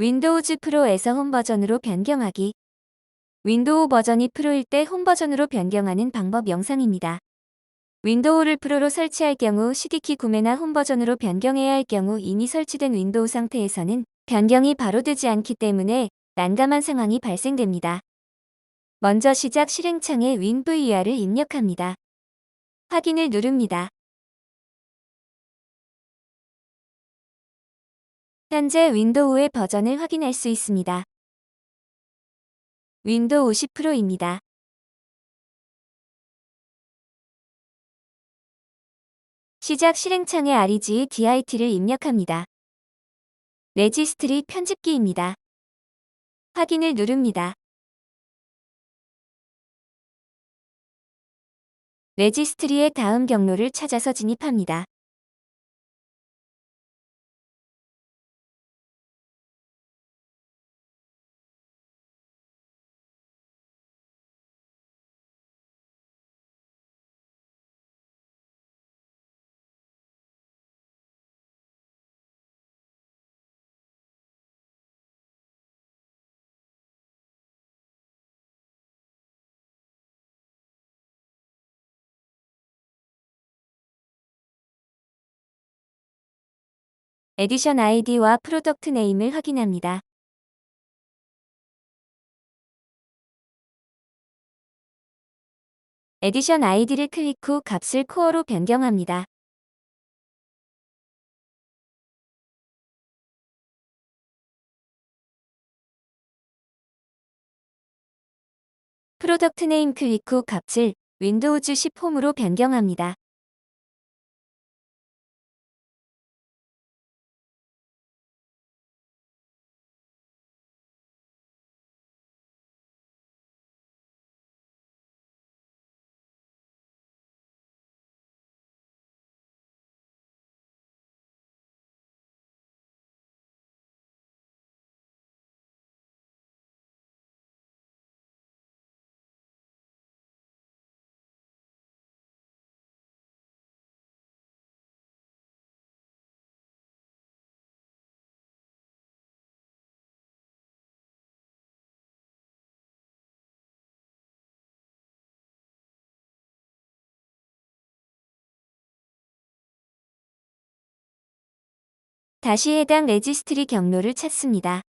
윈도우즈 프로에서 홈 버전으로 변경하기. 윈도우 버전이 프로일 때 홈 버전으로 변경하는 방법 영상입니다. 윈도우를 프로로 설치할 경우 CD키 구매나 홈 버전으로 변경해야 할 경우 이미 설치된 윈도우 상태에서는 변경이 바로 되지 않기 때문에 난감한 상황이 발생됩니다. 먼저 시작 실행창에 WinVR을 입력합니다. 확인을 누릅니다. 현재 윈도우의 버전을 확인할 수 있습니다. 윈도우 50 프로입니다. 시작 실행창에 REG DIT를 입력합니다. 레지스트리 편집기입니다. 확인을 누릅니다. 레지스트리의 다음 경로를 찾아서 진입합니다. 에디션 아이디와 프로덕트 네임을 확인합니다. 에디션 아이디를 클릭 후 값을 코어로 변경합니다. 프로덕트 네임 클릭 후 값을 윈도우즈 10 홈으로 변경합니다. 다시 해당 레지스트리 경로를 찾습니다.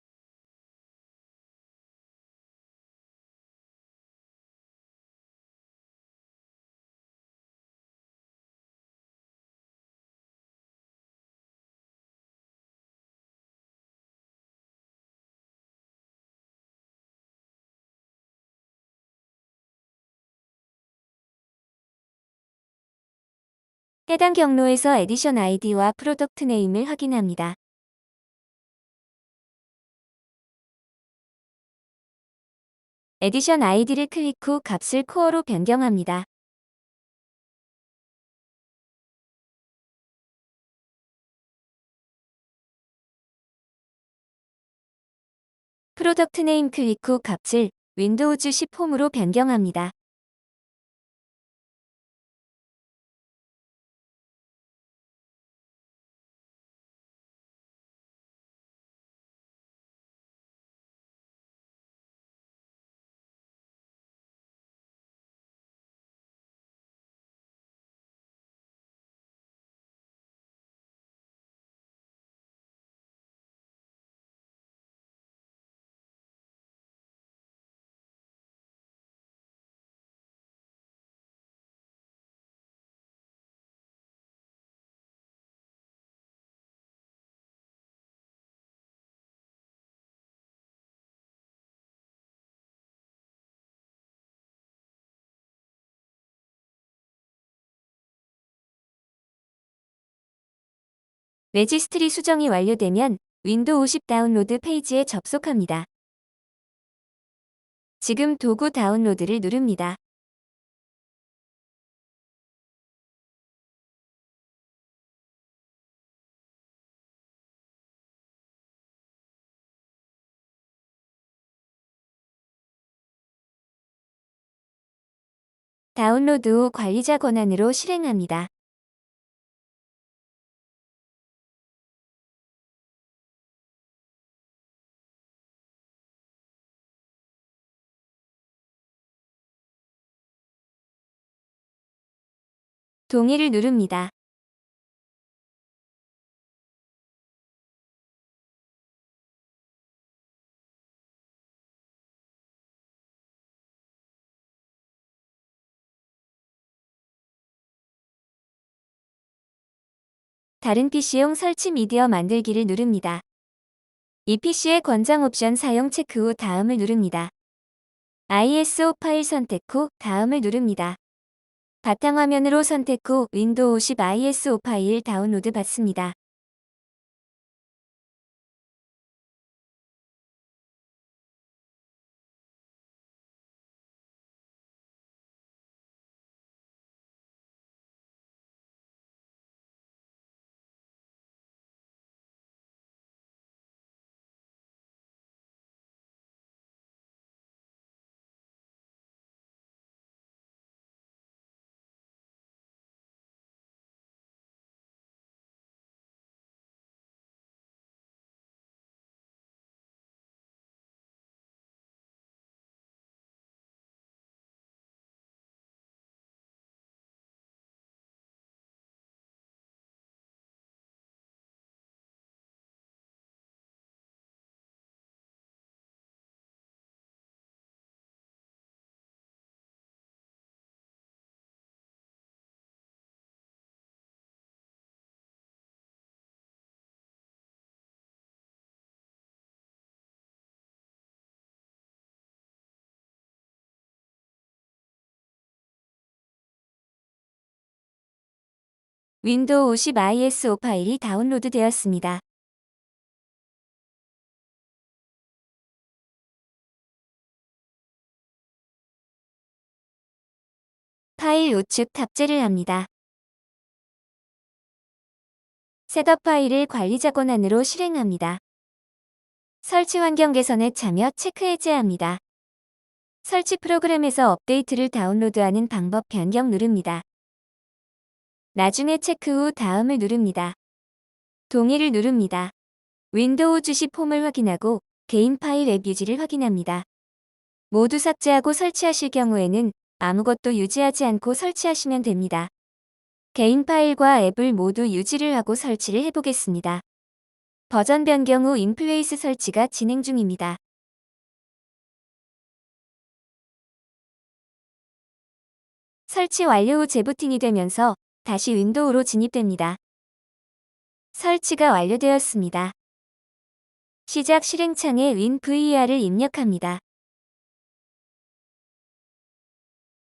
해당 경로에서 에디션 아이디와 프로덕트 네임을 확인합니다. 에디션 아이디를 클릭 후 값을 코어로 변경합니다. 프로덕트 네임 클릭 후 값을 윈도우즈 10 홈으로 변경합니다. 레지스트리 수정이 완료되면 윈도우 50 다운로드 페이지에 접속합니다. 지금 도구 다운로드를 누릅니다. 다운로드 후 관리자 권한으로 실행합니다. 동의를 누릅니다. 다른 PC용 설치 미디어 만들기를 누릅니다. 이 PC의 권장 옵션 사용 체크 후 다음을 누릅니다. ISO 파일 선택 후 다음을 누릅니다. 바탕화면으로 선택 후 윈도우 50 ISO 파일 다운로드 받습니다. 윈도우 50 ISO 파일이 다운로드 되었습니다. 파일 우측 탑재를 합니다. 셋업 파일을 관리자 권한으로 실행합니다. 설치 환경 개선에 참여 체크 해제 합니다. 설치 프로그램에서 업데이트를 다운로드하는 방법 변경 누릅니다. 나중에 체크 후 다음을 누릅니다. 동의를 누릅니다. 윈도우 주시 폼을 확인하고 개인 파일 앱 유지를 확인합니다. 모두 삭제하고 설치하실 경우에는 아무것도 유지하지 않고 설치하시면 됩니다. 개인 파일과 앱을 모두 유지를 하고 설치를 해보겠습니다. 버전 변경 후 인플레이스 설치가 진행 중입니다. 설치 완료 후 재부팅이 되면서 다시 윈도우로 진입됩니다. 설치가 완료되었습니다. 시작 실행창에 윈 VER을 입력합니다.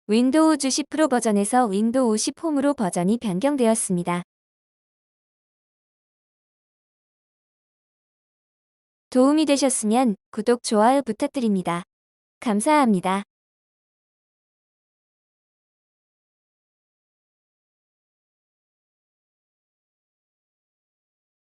윈도우 주10 프로 버전에서 윈도우 10 홈으로 버전이 변경되었습니다. 도움이 되셨으면 구독, 좋아요 부탁드립니다. 감사합니다.